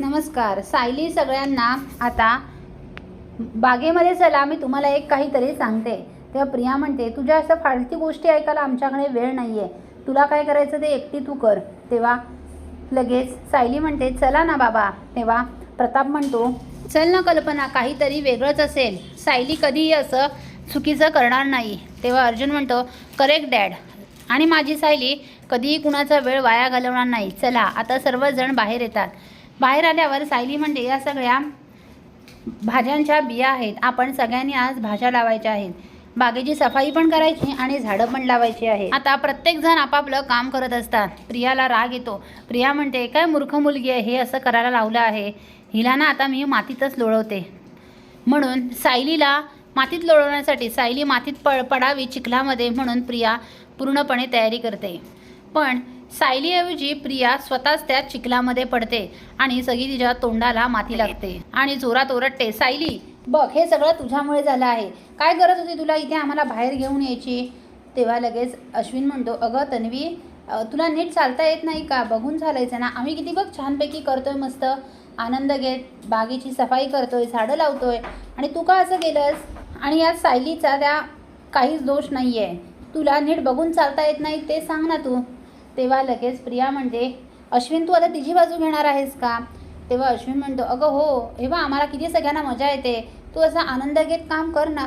नमस्कार सायली सगळ्यांना आता बागेमध्ये चला मी तुम्हाला एक काहीतरी सांगते. तेव्हा प्रिया म्हणते तुझ्या असं फालती गोष्टी ऐकायला आमच्याकडे वेळ नाही आहे तुला काय करायचं ते एकटी तू कर. तेव्हा लगेच सायली म्हणते चला ना बाबा. तेव्हा प्रताप म्हणतो चल ना कल्पना काहीतरी वेगळंच असेल. सायली कधीही असं चुकीचं करणार नाही. तेव्हा अर्जुन म्हणतो करेक्ट डॅड. आणि माझी सायली कधीही कुणाचा वेळ वाया घालवणार नाही. चला आता सर्वजण बाहेर येतात. बाहेर आल्यावर सायली म्हणते या सगळ्या भाज्यांच्या बिया आहेत. आपण सगळ्यांनी आज भाज्या लावायच्या आहेत. बागेची सफाई पण करायची आणि झाडं पण लावायची आहे आता प्रत्येकजण आपापलं काम करत असतात. प्रियाला राग येतो. प्रिया म्हणते काय मूर्ख मुलगी आहे. हे असं करायला लावलं आहे. हिला ना आता मी मातीतच लोळवते. म्हणून सायलीला मातीत लोळवण्यासाठी सायली मातीत पड पडावी चिखलामध्ये म्हणून प्रिया पूर्णपणे तयारी करते. पण सायलीऐवजी प्रिया स्वतःच त्या चिखलामध्ये पडते आणि सगळी तिच्या तोंडाला माती लागते. आणि जोरात ओरडते सायली बघ हे सगळं तुझ्यामुळे झालं आहे. काय गरज होती तुला इथे आम्हाला बाहेर घेऊन यायची? तेव्हा लगेच अश्विन म्हणतो अगं तन्वी तुला नीट चालता येत नाही का? बघून चालायचं ना. आम्ही किती बघ छानपैकी करतोय मस्त. आनंद घेत बागेची सफाई करतोय झाडं लावतोय. आणि तू का असं केलंस? आणि या सायलीचा त्या काहीच दोष नाही आहे तुला नीट बघून चालता येत नाही ते सांग ना तू. तेव्हा लगेच प्रिया म्हणते अश्विन तू आता तिची बाजू घेणार आहेस का? तेव्हा अश्विन म्हणतो अगं हो हे बा आम्हाला किती सगळ्यांना मजा येते. तू असा आनंद घेत काम कर ना.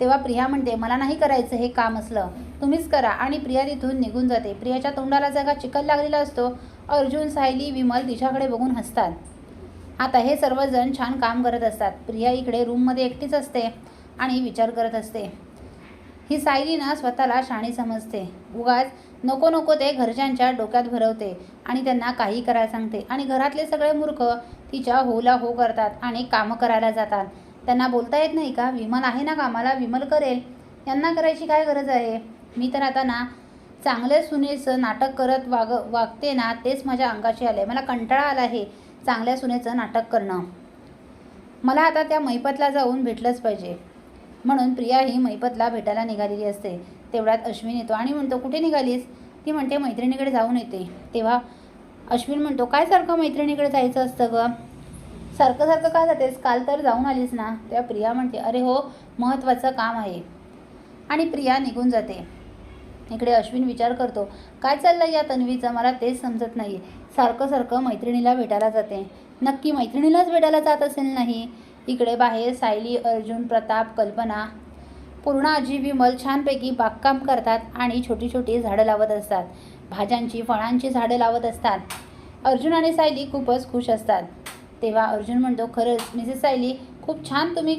तेव्हा प्रिया म्हणते मला नाही करायचं हे काम असलं. तुम्हीच करा. आणि प्रिया तिथून निघून जाते. प्रियाच्या तोंडाला जगा चिकल लागलेला असतो. अर्जुन सायली विमल तिच्याकडे बघून हसतात. आता हे सर्वजण छान काम करत असतात. प्रिया इकडे रूममध्ये एकटीच असते आणि विचार करत असते. ही सायली ना स्वतःला शाणी समजते. उगाच नको नको ते घरच्यांच्या डोक्यात भरवते आणि त्यांना काही करायला सांगते. आणि घरातले सगळे मूर्ख तिच्या होला हो करतात आणि कामं करायला जातात. त्यांना बोलता येत नाही का? विमल आहे ना कामाला? विमल करेल. यांना करायची काय गरज आहे? मी तर आता ना चांगले सुनेचं नाटक करत वाग वागते ना तेच माझ्या अंगाशी आले मला कंटाळा आला आहे चांगल्या सुनेचं नाटक करणं. मला आता त्या मैपतला जाऊन भेटलंच पाहिजे. म्हणून प्रिया ही मैपतला भेटायला निघालेली असते. तेवढ्यात अश्विन येतो आणि म्हणतो कुठे निघालीस? ती म्हणते मैत्रिणीकडे जाऊन येते. तेव्हा अश्विन म्हणतो काय सारखं मैत्रिणीकडे जायचं असतं गं? सारखं सारखं का जातेस? काल तर जाऊन आलीस ना. तेव्हा प्रिया म्हणते अरे हो महत्त्वाचं काम आहे. आणि प्रिया निघून जाते. इकडे अश्विन विचार करतो काय चाललं या तन्वीचं? मला तेच समजत नाही सारखं सारखं मैत्रिणीला भेटायला जाते. नक्की मैत्रिणीलाच भेटायला जात असेल नाही? इकडे बाहेर सायली अर्जुन प्रताप कल्पना पूर्ण आजी विमल छानपैकी बागकाम करतात आणि छोटी छोटी झाडं लावत असतात. भाज्यांची फळांची झाडं लावत असतात. अर्जुन आणि सायली खूपच खुश असतात. तेव्हा अर्जुन म्हणतो खरंच मिसेस सायली खूप छान तुम्ही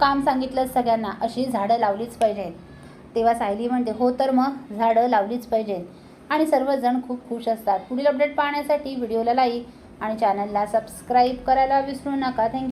काम सांगितलं सगळ्यांना अशी झाडं लावलीच पाहिजेत. तेव्हा सायली म्हणते हो तर मग झाडं लावलीच पाहिजेत. आणि सर्वजण खूप खुश असतात. पुढील अपडेट पाहण्यासाठी व्हिडिओला लाईक आणि चॅनलला सबस्क्राईब करायला विसरू नका. थँक्यू.